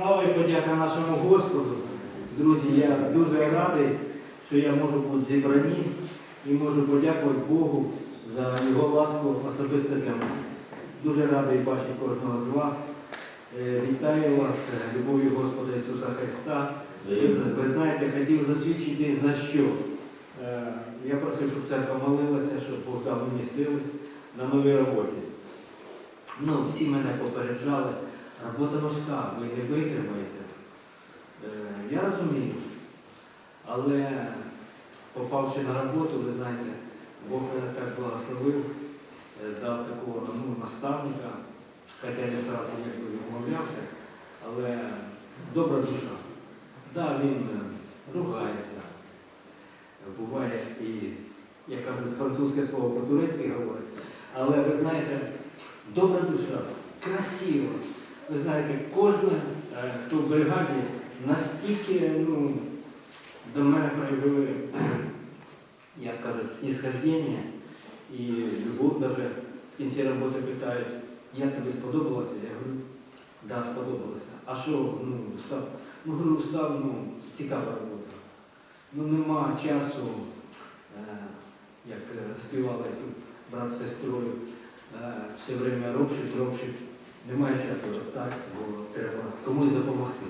Слава і подяка нашому Господу. Друзі, я дуже радий, що я можу бути зібрані і можу подякувати Богу за його ласку особисто для мене. Дуже радий бачити кожного з вас. Е, Вітаю вас е, любов'ю Господа Ісуса Христа. Ви, знаєте, хотів засвідчити за що. Е, Я просив, щоб церква молилася, щоб Бог дав мені сили на новій роботі. Ну, всі мене попереджали, робота важка, ви не витримаєте. Е, Я розумію. Але попавши на роботу, ви знаєте, Бог мене так благословив, е, дав такого ну, наставника, хоча я зразу якби відмовлявся, але добра душа. Да, він е, ругається. Буває і, як кажуть, французьке слово по-турецьки говорить. Але ви знаєте, добра душа, красива. Ви знаєте, кожен, е, хто в бригаді, настільки ну, до мене проявили, як кажуть, снисхождення і любов навіть в кінці роботи питають, як тобі сподобалося? Я говорю, да, сподобалося. А що, ну, став, ну, говорю, став, ну, цікава робота. Ну, нема часу, е, як е, співали тут брат з сестрою, е, все время робшить, робшить. Немає часу так, бо треба комусь допомогти.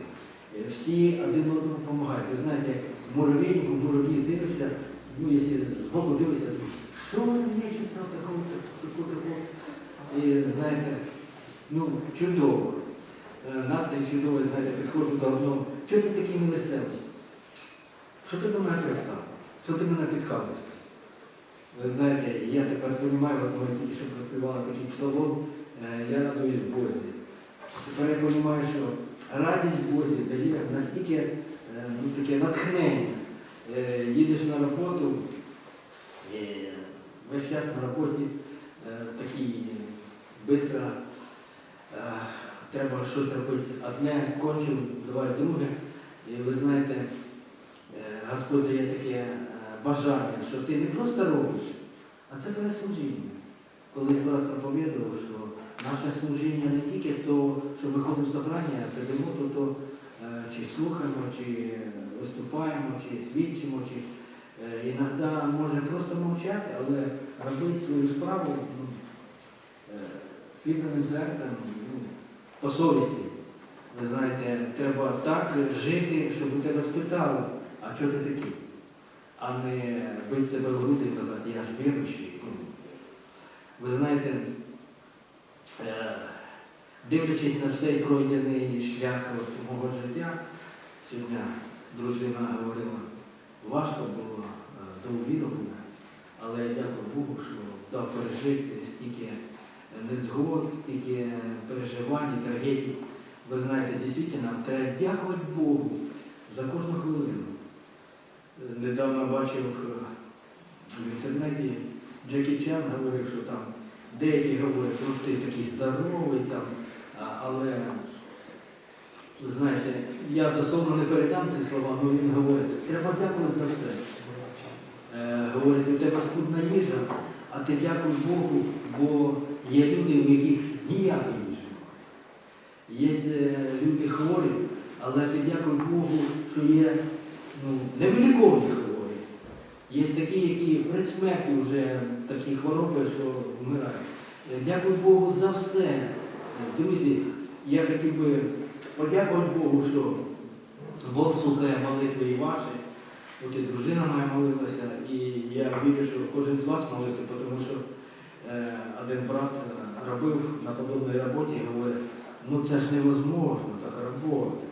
Е, Всі один одному допомагають. Ви знаєте, як муравейник, мурав'ї дивишся, ну, якщо дивишся, то що вони мечуть там такого, такого, такого. І знаєте, ну, чудово. Е, Настрій чудовий, знаєте, підходжу до одного. Чого ти такий милостивий? Що ти до мене пристав? Що ти мене підказуєш? Ви знаєте, я тепер розумію, от тільки що проспівали такий псалом, я радуюсь Бозі. Тепер я розумію, що радість Бозі дає настільки е, ну, таке натхнення. Е, Їдеш на роботу, е, весь час на роботі е, такий швидко е, треба щось робити. Одне кончив, давай друге. І ви знаєте, е, Господь дає таке е, бажання, що ти не просто робиш, а це твоє служіння. Колись брат проповідував, що наше служіння не тільки то, що виходимо з собрання, а сидимо тут, то, е, чи слухаємо, чи виступаємо, чи свідчимо, чи е, іноді може просто мовчати, але робити свою справу ну, е, світленим серцем, ну, по совісті. Ви знаєте, треба так жити, щоб у тебе спитали, а чого ти такий? А не бити себе в груди і казати, я ж віруючий. Ну, Ви знаєте, е, дивлячись на цей пройдений шлях мого життя, сьогодні дружина говорила, важко було е, до увірування, але я дякую Богу, що дав пережити стільки незгод, стільки переживань, трагедій. Ви знаєте, дійсно, треба дякувати Богу за кожну хвилину. Е, Недавно бачив е, в інтернеті Джекі Чан говорив, що там деякі говорять, ну ти такий здоровий там, але знаєте, я дословно не передам ці слова, але він говорить, треба дякувати за все. Е, говорить, у тебе скудна їжа, а ти дякуй Богу, бо є люди, у яких ніякої їжі. Є е, люди хворі, але ти дякуй Богу, що є ну, невиліковні хворі. Є такі, які при смерті вже такі хвороби, що вмирають. Е, Дякую Богу за все. Е, Друзі, я хотів би подякувати Богу, що Бог слухає молитви і ваші. От і дружина моя молилася, і я вірю, що кожен з вас молився, тому що е, один брат е, робив на подобній роботі і говорить, ну це ж невозможно так роботи.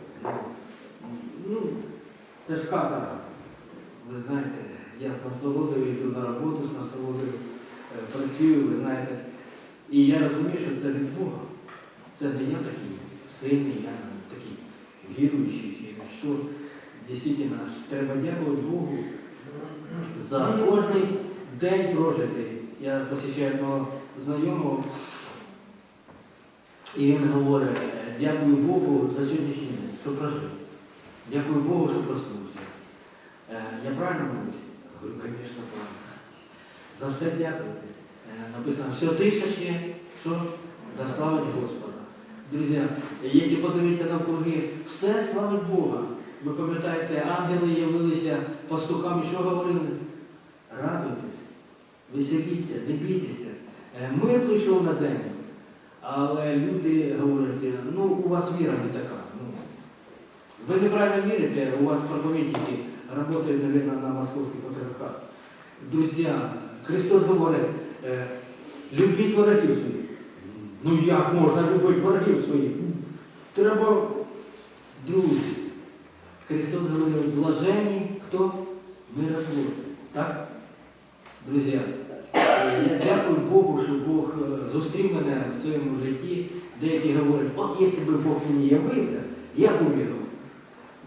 Ну, це ж катара. Ви знаєте, я з насолодою йду на роботу, з насолодою е, працюю, ви знаєте. І я розумію, що це від Бога. Це не я такий сильний, я такий віруючий, що. Дійсно, треба дякувати Богу за кожний день прожитий. Я посічаю одного знайомого, і він говорить, «Е, дякую Богу за сьогоднішній день, що прожив. Дякую Богу, що проснувся. Е, Я правильно мовлюсь? Говорю, звісно, правильно. За все дякувати. Е, Написано, все дишаче, що дославить Господа. Друзі, якщо подивитися навкруги, все слава Бога. Ви пам'ятаєте, ангели явилися пастухам що говорили? Радуйтесь, веселіться, не бійтеся. Е, Мир прийшов на землю. Але люди говорять, ну у вас віра не така. Ну, ви неправильно вірите, у вас проповідники працюють, мабуть, на московських патріархах. Друзі, Христос говорить, е, любіть ворогів своїх. Ну як можна любити ворогів своїх? Треба, друзі. Христос говорив, блажені хто? Миротворці. Так? Друзі, е, я дякую Богу, що Бог е, зустрів мене в своєму житті. Деякі говорять, от якщо б Бог мені явився, я б увірив.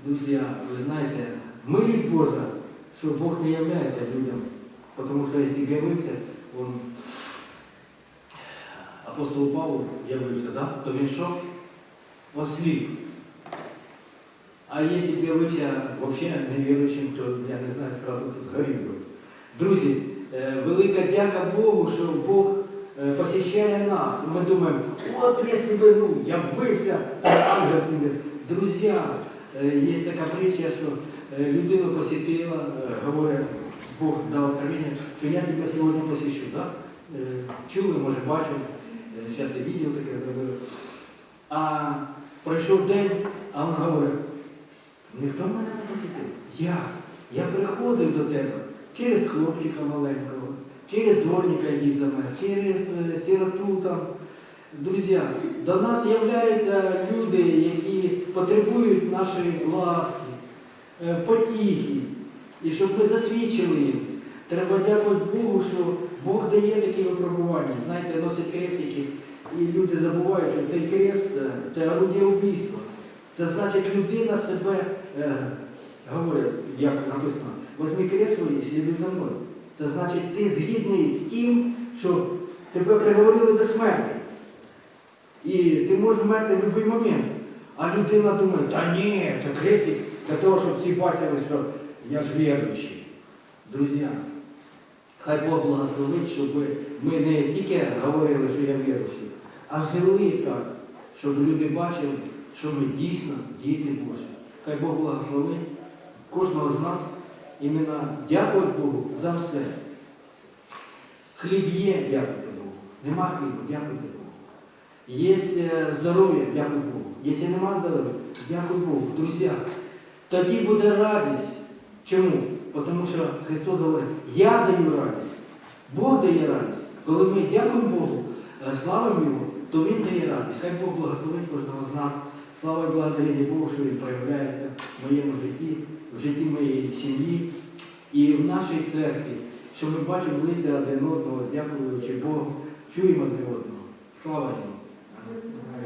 Друзі, ви знаєте, милість Божа, що Бог не являється людям. Тому що якщо явився, он, апостол Павло явився, да? то він що? Осліп. А якщо б явився взагалі невіруючим, то я не знаю, сразу згорів би. Друзі, е, велика дяка Богу, що Бог е, посещає нас. Ми думаємо, от якщо б ну, явився, то ангел сидить. Друзі, е, є така притча, що е, людину посітила, е, говорить, Бог дав откровення, що я тебе сьогодні посіщу. Да? Е, Чули, може, бачили, зараз я відео таке зробив. А пройшов день, а він говорить, ніхто мене не посітив. Я. Я приходив до тебе через хлопчика маленького, через дворника, мене, через сироту там. Друзі, до нас являються люди, які потребують нашої ласки, е, потіхи. І щоб ми засвідчили їм. Треба дякувати Богу, що Бог дає такі випробування. Знаєте, носять крестики, і люди забувають, що цей крест е, це орудія вбійства. Це значить, людина себе е, говорить, як написано, возьми крест і слідуй за мною. Це значить, ти згідний з тим, що тебе приговорили до смерті. І ти можеш вмерти в будь-який момент. А людина думає, та ні, це крестик для того, щоб всі бачили, що я ж віруючий. Друзі, хай Бог благословить, щоб ми не тільки говорили, що я віруючий, а жили так, щоб люди бачили, що ми дійсно діти Божі. Хай Бог благословить кожного з нас іменно дякувати Богу за все. Хліб є, дякуйте Богу. Нема хліба, дякуйте Богу. Є е, здоров'я, дякуй Богу. Якщо нема здоров'я, дякуй Богу. Друзі, тоді буде радість. Чому? Тому що Христос говорить, я даю радість, Бог дає радість. Коли ми дякуємо Богу, е, славимо Його, то Він дає радість. Хай Бог благословить кожного з нас. Слава і благодарення Богу, що Він проявляється в моєму житті, в житті моєї сім'ї і в нашій церкві, що ми бачимо лиця один одного, дякуючи Богу, чуємо один одного. Слава Йому!